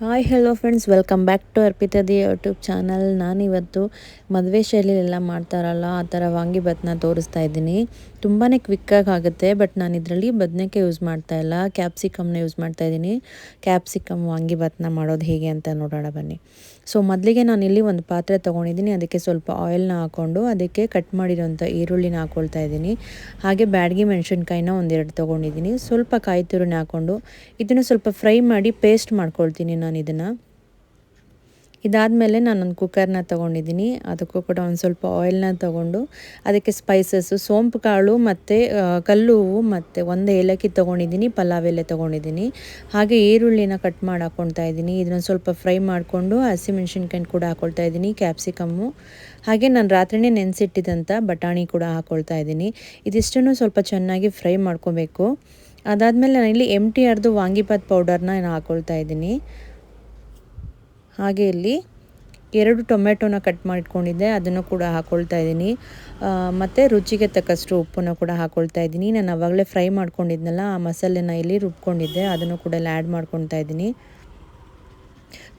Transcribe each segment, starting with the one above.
Hi hello friends welcome back to ಅರ್ಪಿತದಿ YouTube channel ನಾನಿವತ್ತು ಮದುವೆ ಶೈಲಿಯಲ್ಲೆಲ್ಲ ಮಾಡ್ತಾರಲ್ಲ, ಆ ಥರ ವಾಂಗಿಭಾತ್ನ ತೋರಿಸ್ತಾ ಇದ್ದೀನಿ. ತುಂಬಾ ಕ್ವಿಕ್ಕಾಗಿ ಆಗುತ್ತೆ ಬಟ್ ನಾನು ಇದರಲ್ಲಿ ಬದನೆಕಾಯಿ ಯೂಸ್ ಮಾಡ್ತಾ ಇಲ್ಲ. ಕ್ಯಾಪ್ಸಿಕಮ್ನ ಯೂಸ್ ಮಾಡ್ತಾ ಇದ್ದೀನಿ. ಕ್ಯಾಪ್ಸಿಕಮ್ ವಾಂಗಿಭಾತ್ನ ಮಾಡೋದು ಹೇಗೆ ಅಂತ ನೋಡೋಣ ಬನ್ನಿ. ಸೊ ಮೊದಲಿಗೆ ನಾನು ಇಲ್ಲಿ ಒಂದು ಪಾತ್ರೆ ತೊಗೊಂಡಿದ್ದೀನಿ. ಅದಕ್ಕೆ ಸ್ವಲ್ಪ ಆಯಿಲ್ನ ಹಾಕ್ಕೊಂಡು ಅದಕ್ಕೆ ಕಟ್ ಮಾಡಿರೋಂಥ ಈರುಳ್ಳಿನ ಹಾಕ್ಕೊಳ್ತಾ ಇದ್ದೀನಿ. ಹಾಗೆ ಬ್ಯಾಡ್ಗಿ ಮೆಣಸಿನ್ಕಾಯಿನ ಒಂದೆರಡು ತೊಗೊಂಡಿದ್ದೀನಿ. ಸ್ವಲ್ಪ ಕಾಯಿ ತುರಿನ ಹಾಕ್ಕೊಂಡು ಇದನ್ನು ಸ್ವಲ್ಪ ಫ್ರೈ ಮಾಡಿ ಪೇಸ್ಟ್ ಮಾಡ್ಕೊಳ್ತೀನಿ ನಾನು. ಇದನ್ನು ಇದಾದಮೇಲೆ ನಾನೊಂದು ಕುಕ್ಕರ್ನ ತೊಗೊಂಡಿದ್ದೀನಿ ಅದಕ್ಕೂ ಕೂಡ ಒಂದು ಸ್ವಲ್ಪ ಆಯಿಲ್ನ ತೊಗೊಂಡು, ಅದಕ್ಕೆ ಸ್ಪೈಸಸ್ಸು ಸೋಂಪು ಕಾಳು ಮತ್ತು ಕಲ್ಲು ಹೂವು ಮತ್ತು ಒಂದು ಏಲಕ್ಕಿ ತೊಗೊಂಡಿದ್ದೀನಿ ಪಲಾವ್ ಎಲೆ ತೊಗೊಂಡಿದ್ದೀನಿ ಹಾಗೆ ಈರುಳ್ಳಿನ ಕಟ್ ಮಾಡಿ ಹಾಕ್ಕೊಳ್ತಾ ಇದ್ದೀನಿ. ಇದನ್ನು ಸ್ವಲ್ಪ ಫ್ರೈ ಮಾಡಿಕೊಂಡು ಹಸಿಮೆಣ್ಸಿನ್ಕಾಯಿ ಕೂಡ ಹಾಕ್ಕೊಳ್ತಾ ಇದ್ದೀನಿ ಕ್ಯಾಪ್ಸಿಕಮ್ಮು ಹಾಗೆ ನಾನು ರಾತ್ರಿನೇ ನೆನೆಸಿಟ್ಟಿದ್ದಂಥ ಬಟಾಣಿ ಕೂಡ ಹಾಕ್ಕೊಳ್ತಾ ಇದ್ದೀನಿ. ಇದಿಷ್ಟನ್ನು ಸ್ವಲ್ಪ ಚೆನ್ನಾಗಿ ಫ್ರೈ ಮಾಡ್ಕೋಬೇಕು. ಅದಾದಮೇಲೆ ನಾನು ಇಲ್ಲಿ ಎಂ ಟಿ ಅರ್ದು ವಾಂಗಿಪಾತ್ ಪೌಡರ್ನ ನಾನು ಹಾಕ್ಕೊಳ್ತಾ ಇದ್ದೀನಿ. ಹಾಗೆ ಇಲ್ಲಿ ಎರಡು ಟೊಮೆಟೊನ ಕಟ್ ಮಾಡಿಟ್ಕೊಂಡಿದ್ದೆ ಅದನ್ನು ಕೂಡ ಹಾಕ್ಕೊಳ್ತಾ ಇದ್ದೀನಿ. ಮತ್ತು ರುಚಿಗೆ ತಕ್ಕಷ್ಟು ಉಪ್ಪನ್ನು ಕೂಡ ಹಾಕ್ಕೊಳ್ತಾ ಇದ್ದೀನಿ. ನಾನು ಆವಾಗಲೇ ಫ್ರೈ ಮಾಡ್ಕೊಂಡಿದ್ನಲ್ಲ, ಆ ಮಸಾಲೆನ ಇಲ್ಲಿ ರುಬ್ಕೊಂಡಿದ್ದೆ, ಅದನ್ನು ಕೂಡ ಇಲ್ಲಿ ಆ್ಯಡ್ ಮಾಡ್ಕೊಳ್ತಾ ಇದ್ದೀನಿ.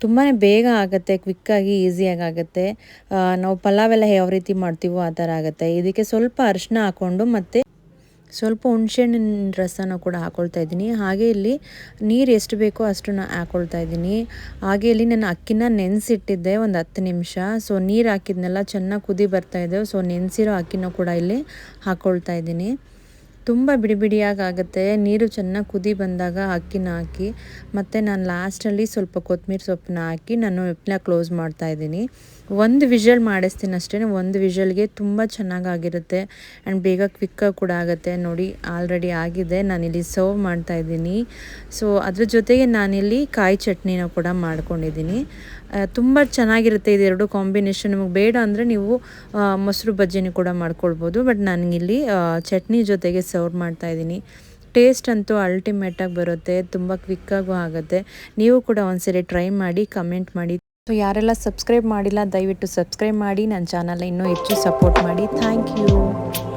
ತುಂಬಾ ಬೇಗ ಆಗುತ್ತೆ, ಕ್ವಿಕ್ಕಾಗಿ, ಈಸಿಯಾಗಿ ಆಗುತ್ತೆ. ನಾವು ಪಲಾವ್ ಎಲ್ಲ ಯಾವ ರೀತಿ ಮಾಡ್ತೀವೋ ಆ ಥರ ಆಗುತ್ತೆ. ಇದಕ್ಕೆ ಸ್ವಲ್ಪ ಅರಿಶಿನ ಹಾಕ್ಕೊಂಡು ಮತ್ತು ಸ್ವಲ್ಪ ಹುಣಸೆಹಣ್ಣಿನ ರಸನ ಕೂಡ ಹಾಕ್ಕೊಳ್ತಾ ಇದ್ದೀನಿ. ಹಾಗೆ ಇಲ್ಲಿ ನೀರು ಎಷ್ಟು ಬೇಕೋ ಅಷ್ಟನ್ನು ಹಾಕ್ಕೊಳ್ತಾ ಇದ್ದೀನಿ. ಹಾಗೆ ಇಲ್ಲಿ ನಾನು ಅಕ್ಕಿನ ನೆನೆಸಿಟ್ಟಿದ್ದೆ ಒಂದು ಹತ್ತು ನಿಮಿಷ. ಸೊ ನೀರು ಹಾಕಿದ್ನೆಲ್ಲ ಚೆನ್ನಾಗಿ ಕುದಿ ಬರ್ತಾಯಿದೆ ಸೊ ನೆನೆಸಿರೋ ಅಕ್ಕಿನ ಕೂಡ ಇಲ್ಲಿ ಹಾಕ್ಕೊಳ್ತಾ ಇದ್ದೀನಿ. ತುಂಬ ಬಿಡಿ ಬಿಡಿಯಾಗಿ ಆಗುತ್ತೆ ನೀರು ಚೆನ್ನಾಗಿ ಕುದಿ ಬಂದಾಗ ಅಕ್ಕಿನ ಹಾಕಿ, ಮತ್ತು ನಾನು ಲಾಸ್ಟಲ್ಲಿ ಸ್ವಲ್ಪ ಕೊತ್ತಂಬರಿ ಸೊಪ್ಪನ್ನ ಹಾಕಿ ನಾನು ಉಪ್ಪನ್ನ ಕ್ಲೋಸ್ ಮಾಡ್ತಾ ಇದ್ದೀನಿ. ಒಂದು ವಿಷಲ್ ಮಾಡಿಸ್ತೀನಿ ಅಷ್ಟೇ, ಒಂದು ವಿಷಲ್ಗೆ ತುಂಬ ಚೆನ್ನಾಗಾಗಿರುತ್ತೆ ಆ್ಯಂಡ್ ಬೇಗ ಕ್ವಿಕ್ಕಾಗಿ ಕೂಡ ಆಗುತ್ತೆ. ನೋಡಿ ಆಲ್ರೆಡಿ ಆಗಿದೆ, ನಾನಿಲ್ಲಿ ಸರ್ವ್ ಮಾಡ್ತಾ ಇದ್ದೀನಿ. ಸೊ ಅದ್ರ ಜೊತೆಗೆ ನಾನಿಲ್ಲಿ ಕಾಯಿ ಚಟ್ನಿನ ಕೂಡ ಮಾಡ್ಕೊಂಡಿದ್ದೀನಿ. ತುಂಬ ಚೆನ್ನಾಗಿರುತ್ತೆ ಇದೆರಡು ಕಾಂಬಿನೇಷನ್ ನಿಮಗೆ ಬೇಡ ಅಂದರೆ ನೀವು ಮೊಸರು ಬಜ್ಜಿನೂ ಕೂಡ ಮಾಡ್ಕೊಳ್ಬೋದು ಬಟ್ ನನಗಿಲ್ಲಿ ಚಟ್ನಿ ಜೊತೆಗೆ ಸರ್ವ್ ಮಾಡ್ತಾಯಿದ್ದೀನಿ ಟೇಸ್ಟ್ ಅಂತೂ ಅಲ್ಟಿಮೇಟಾಗಿ ಬರುತ್ತೆ, ತುಂಬ ಕ್ವಿಕ್ಕಾಗೂ ಆಗುತ್ತೆ. ನೀವು ಕೂಡ ಒಂದ್ಸರಿ ಟ್ರೈ ಮಾಡಿ ಕಮೆಂಟ್ ಮಾಡಿ. ಸೊ ಯಾರೆಲ್ಲ ಸಬ್ಸ್ಕ್ರೈಬ್ ಮಾಡಿಲ್ಲ, ದಯವಿಟ್ಟು ಸಬ್ಸ್ಕ್ರೈಬ್ ಮಾಡಿ. ನನ್ನ ಚಾನಲ್ ಇನ್ನೂ ಹೆಚ್ಚು ಸಪೋರ್ಟ್ ಮಾಡಿ. Thank you